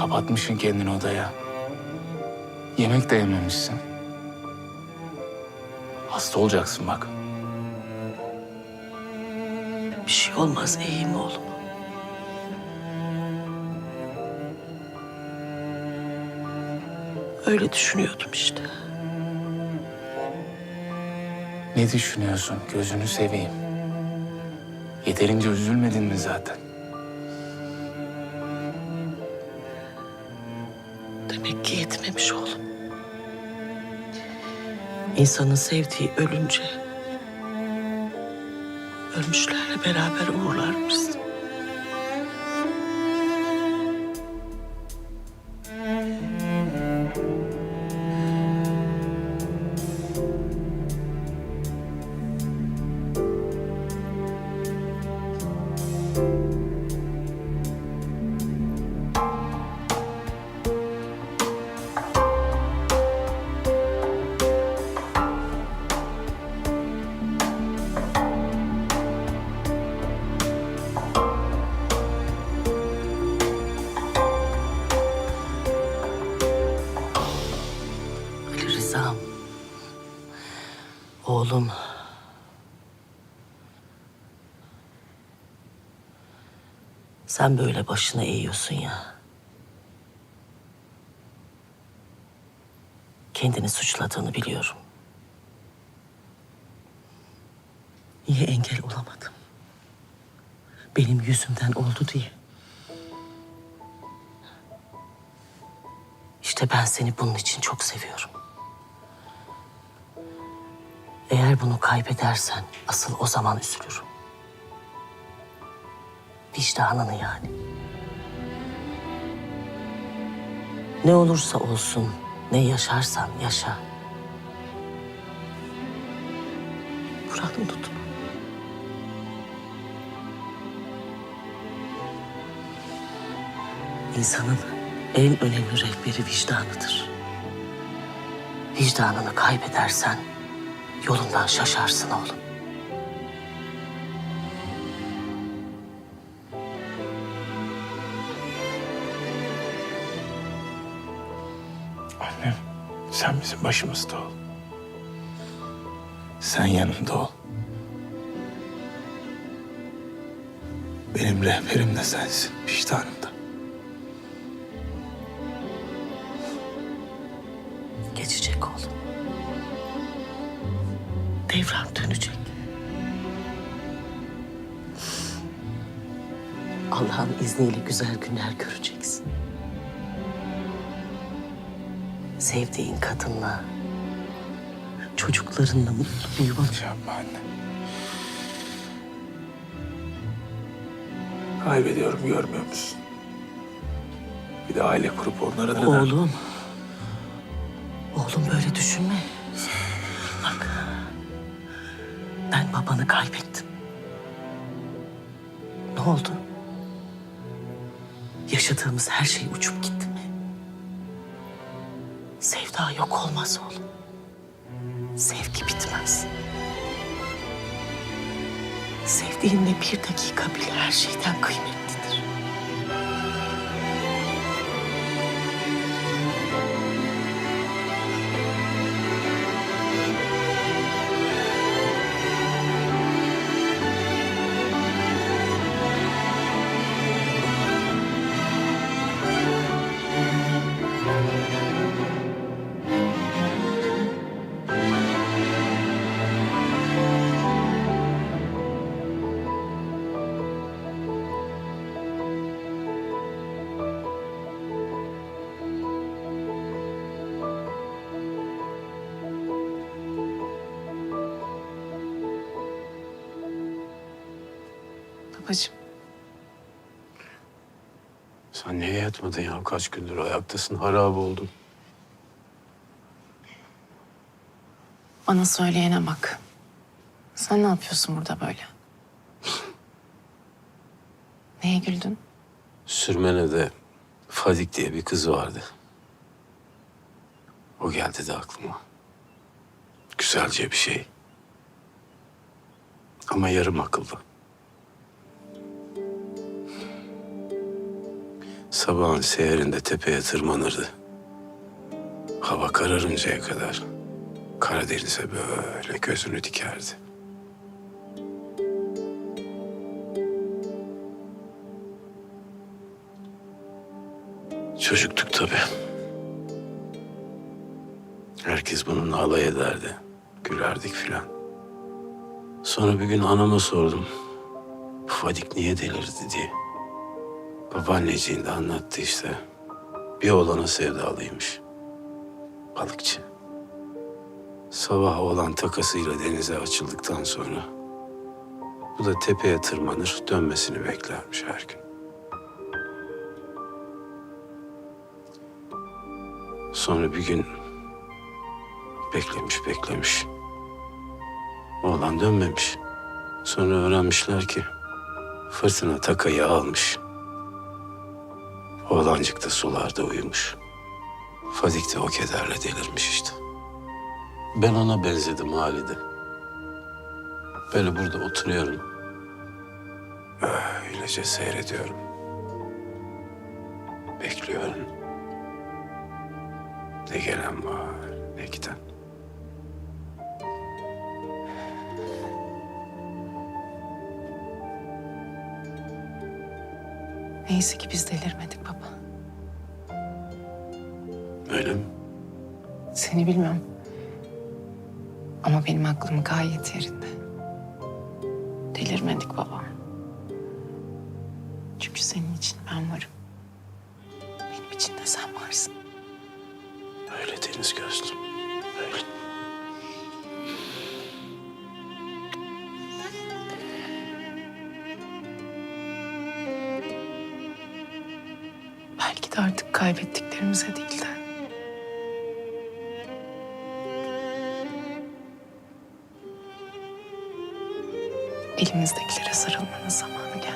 Kapatmışsın kendini odaya. Yemek de yememişsin. Hasta olacaksın bak. Bir şey olmaz iyiyim oğlum. Öyle düşünüyordum işte. Ne düşünüyorsun? Gözünü seveyim. Yeterince üzülmedin mi zaten? Demek ki yetmemiş oğlum. İnsanın sevdiği ölünce ölmüşlerle beraber uğurlarmışsın. Rıza'm. Oğlum. Sen böyle başına eğiyorsun ya. Kendini suçladığını biliyorum. Niye engel olamadım? Benim yüzümden oldu diye. İşte ben seni bunun için çok seviyorum. Eğer bunu kaybedersen asıl o zaman üzülürüm. Vicdanını yani. Ne olursa olsun, ne yaşarsan yaşa. Buranı unutma. İnsanın en önemli rehberi vicdanıdır. Vicdanını kaybedersen yolundan şaşarsın oğlum. Annem, sen bizim başımızda ol. Sen yanımda ol. Benim rehberim de sensin, vicdanım da. Devran dönecek. Allah'ın izniyle güzel günler göreceksin. Sevdiğin kadınla, çocuklarınla mutlu bir yuva Yapma anne. Kaybediyorum görmüyor musun? Bir de aile kurup onlara da... Oğlum. Oğlum böyle düşünme. Babanı kaybettim. Ne oldu? Yaşadığımız her şey uçup gitti mi? Sevda yok olmaz oğlum. Sevgi bitmez. Sevdiğinle bir dakika bile her şeyden kıymetlidir. Babacığım. Sen niye yatmadın ya? Kaç gündür ayaktasın, harap oldun. Bana söyleyene bak. Sen ne yapıyorsun burada böyle? Neye güldün? Sürmene'de Fadik diye bir kız vardı. O geldi de aklıma. Güzelce bir şey. Ama yarım akıllı. Sabahın seherinde tepeye tırmanırdı. Hava kararıncaya kadar Karadeniz'e böyle gözünü dikerdi. Çocuktuk tabii. Herkes bununla alay ederdi. Gülerdik filan. Sonra bir gün anama sordum. Fadik niye delirdi diye. Babaanneciğin de anlattı işte. Bir oğlana sevdalıymış. Balıkçı. Sabah oğlan takasıyla denize açıldıktan sonra bu da tepeye tırmanır dönmesini beklermiş her gün. Sonra bir gün beklemiş beklemiş. Oğlan dönmemiş. Sonra öğrenmişler ki fırtına takayı almış. Oğlancık da sularda uyumuş. Fadik de o kederle delirmiş işte. Ben ona benzedim halide. Böyle burada oturuyorum. Öylece seyrediyorum. Bekliyorum. Ne gelen var, ne giden. Neyse ki biz delirmedik baba. Öyle mi? Seni bilmiyorum. Ama benim aklım gayet yerinde. Delirmedik baba. Çünkü senin için ben varım. Benim için de sen varsın. Öyle deniz gözlüm. Öyle. Belki de artık kaybettiklerimize değil de... Elimizdekilere sarılmanın zamanı geldi.